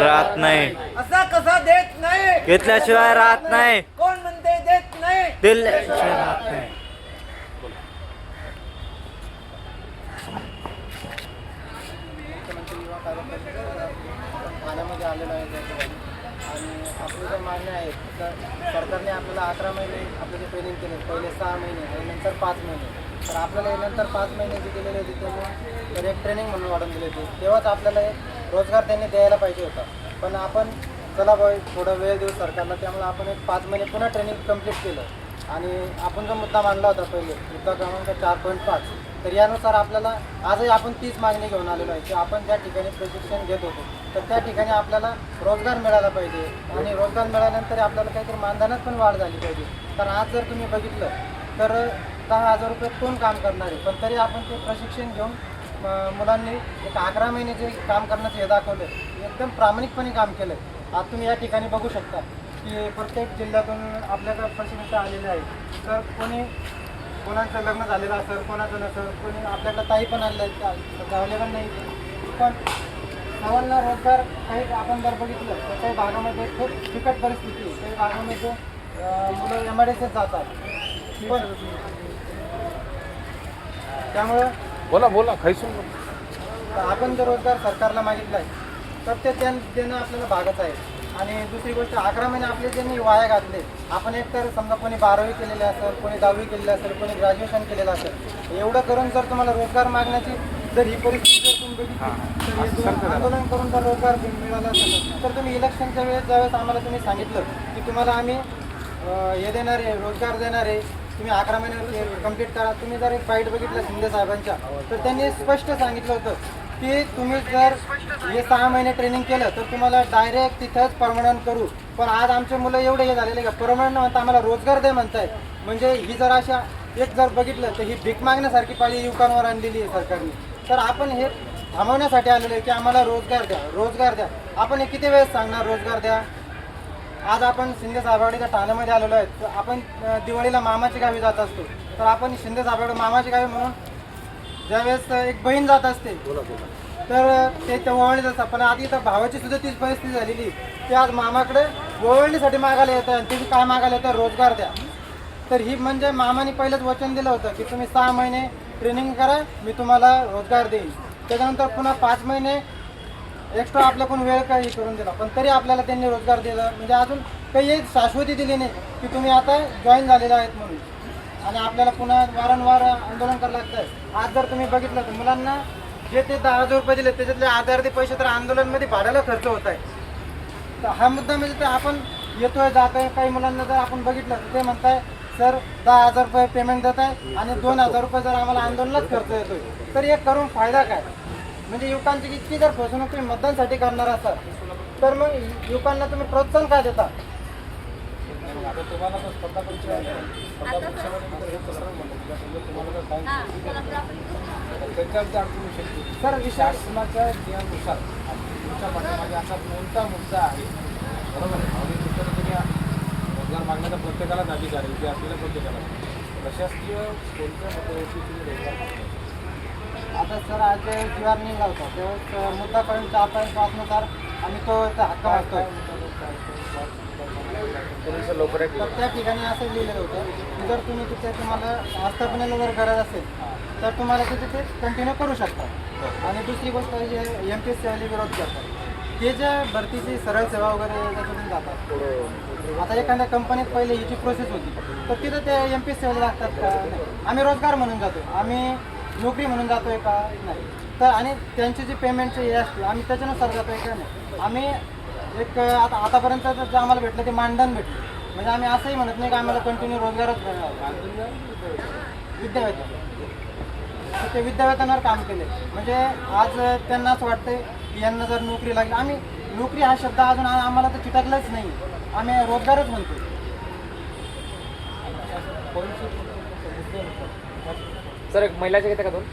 राहत नाही. असा कसा देत नाही? घेतल्याशिवाय राहत नाही. कोण म्हणते देत नाही? दिल्याशिवाय राहत नाही. ठाण्यामध्ये आलेलो आहे आणि आपली जर तर सरकारने आपल्याला अकरा महिने आपले जे ट्रेनिंग केले पहिले सहा महिने आणि नंतर पाच महिने तर आपल्याला हे नंतर पाच महिने जे दिलेले होते त्यांनी तर एक ट्रेनिंग म्हणून वाढून दिले होते तेव्हाच आपल्याला एक रोजगार त्यांनी द्यायला पाहिजे होता. पण आपण चला बाई थोडा वेळ देऊ सरकारला. त्यामुळे आपण एक पाच महिने पुन्हा ट्रेनिंग कंप्लीट केलं. आणि आपण जो मुद्दा मांडला होता पहिले मुद्दा क्रमांक चार पॉईंट पाच तर यानुसार आपल्याला आजही आपण तीच मागणी घेऊन आलेलो आहे की आपण ज्या ठिकाणी प्रशिक्षण घेत होतो तर त्या ठिकाणी आपल्याला रोजगार मिळाला पाहिजे. आणि रोजगार मिळाल्यानंतर आपल्याला काहीतरी मानधनात पण वाढ झाली पाहिजे. कारण आज जर तुम्ही बघितलं तर दहा हजार रुपये कोण काम करणार आहे? पण तरी आपण ते प्रशिक्षण घेऊन मुलांनी एक अकरा महिने जे काम करण्याचं हे दाखवलं एकदम प्रामाणिकपणे काम केलं. आज तुम्ही या ठिकाणी बघू शकता की प्रत्येक जिल्ह्यातून आपल्याकडे प्रशिक्षण आलेले आहे. तर कोणी कोणाचं लग्न झालेलं असेल कोणाचं नसेल कोणी आपल्याकडे ताई पण आलेलं आहे अवेलेबल नाही पण सर्वांना रोजगार काही आपण जर बघितलं तर काही भागामध्ये खूप बिकट परिस्थिती आहे. काही भागामध्ये मुलं एम आय डी जातात. पण त्यामुळं बोला बोला खैसून तर आपण जर रोजगार सरकारला मागितला आहे तर ते त्यां देणं आपल्याला भागच आहे. आणि दुसरी गोष्ट अकरा महिने आपले ज्यांनी वाया घातले आपण एक तर समजा कोणी बारावी केलेली असेल कोणी दहावी केलेली असेल कोणी ग्रॅज्युएशन केलेलं असेल एवढं करून जर तुम्हाला रोजगार मागण्याची जर ही परिस्थिती जर तुम्ही बघितली तर हे तुम्ही आंदोलन करून जर रोजगार मिळाला असेल तर तुम्ही इलेक्शनच्या वेळेस ज्यावेळेस आम्हाला तुम्ही सांगितलं की तुम्हाला आम्ही अं, हे देणार आहे रोजगार देणार आहे तुम्ही अकरा महिने कंप्लीट करा. तुम्ही जर एक फाईट बघितलं शिंदे साहेबांच्या तर त्यांनी स्पष्ट सांगितलं होतं की तुम्ही जर हे सहा महिने ट्रेनिंग केलं तर तुम्हाला डायरेक्ट तिथंच परमनंट करू. पण आज आमचे मुलं एवढे हे झालेले का? परमनंट म्हणता आम्हाला रोजगार दे म्हणताय. म्हणजे ही जर अशा एक जर बघितलं तर ही भीक मागण्यासारखी पाळी युवकांवर आणलेली आहे सरकारने. तर आपण हे थांबवण्यासाठी आलेलो आहे की आम्हाला रोजगार द्या रोजगार द्या. आपण हे किती वेळेस सांगणार रोजगार द्या? आज आपण शिंदे साहेबाकडे ठाण्यामध्ये आलेलो आहे तर आपण दिवाळीला मामाची गावी जात असतो. तर आपण शिंदे साहेबाकडे मामाची गावी म्हणून ज्यावेळेस एक बहीण जात असते तर ते त्या ओवाळणीत असतात. पण आधी तर भावाची सुद्धा तीच परिस्थिती झालेली. ते आज मामाकडे ओवाळणीसाठी मागायला येतं आणि त्याची काय मागायला येतं रोजगार द्या. तर ही म्हणजे मामाने पहिलेच वचन दिलं होतं की तुम्ही सहा महिने ट्रेनिंग करा मी तुम्हाला रोजगार देईन. त्याच्यानंतर पुन्हा पाच महिने एक्स्ट्रा आपल्याकडून वेळ काही करून दिला पण तरी आपल्याला त्यांनी रोजगार दिला. म्हणजे अजून काही शाश्वती दिली नाही की तुम्ही आता जॉईन झालेले आहेत म्हणून. आणि आपल्याला पुन्हा वारंवार आंदोलन करावं लागतं आहे आज जर तुम्ही बघितलं तर मुलांना जे ते दहा हजार रुपये दिले त्याच्यातले अर्धे पैसे तर आंदोलनमध्ये भाड्याला खर्च होत आहे. तर हा मुद्दा म्हणजे ते आपण येतोय जात आहे काही मुलांना जर आपण बघितलं तर ते म्हणताय सर दहा हजार रुपये पेमेंट देत आहे आणि दोन हजार रुपये जर आम्हाला आंदोलनात खर्च येतोय. तर एक करून फायदा काय? म्हणजे युवकांची इतकी जर फसवणूक तुम्ही मतदानसाठी करणार असाल तर मग युवकांना तुम्ही प्रोत्साहन काय देता? सर शासनाच्या नियमानुसार तुमच्या पाठीमागे असा कोणता मुद्दा आहे? बरोबर आहे. आणि तिथं तुम्ही रोजगार मागण्याचा प्रत्येकालाच अधिकार आहे. विद्यार्थीला प्रत्येकाला. प्रशासकीय कोणत्या मुद्द्यावरती तुम्ही रोजगार मागता? सर आज ते जीवार निघाला होता. तेव्हा मुद्दा करून चार पॉईंट पाचनुसार आम्ही तो हक्क मागतोय तर त्या ठिकाणी असं लिहिलेलं होतं जर तुम्ही तिथे तुम्हाला आस्थापनेला जर गरज असेल तर तुम्हाला तिथे ते कंटिन्यू करू शकता. आणि दुसरी गोष्ट म्हणजे जे एम पी एस सीवाले विरोध करतात. ते जे भरतीची सरळ सेवा वगैरे त्याच्यातून जातात. आता एखाद्या कंपनीत पहिले हिची प्रोसेस होती. तर तिथं ते एम पी एस सीवाले लागतात आम्ही रोजगार म्हणून जातो. आम्ही नोकरी म्हणून जातोय का? नाही. तर आणि त्यांची जी पेमेंटची हे असते आम्ही त्याच्यानुसार जातोय का नाही? आम्ही एक आता आतापर्यंत जे आम्हाला भेटलं ते मानधन भेटलं. म्हणजे आम्ही असंही म्हणत नाही की आम्हाला कंटिन्यू रोजगारच मिळणार विद्यावेतन तर ते विद्यावेतनावर काम केले म्हणजे आज त्यांना असं वाटतंय की यांना जर नोकरी लागली आम्ही नोकरी हा शब्द अजून आम्हाला तर चिटकलाच नाही. आम्ही रोजगारच म्हणतो सर एक महिलाचे घेते का दोन?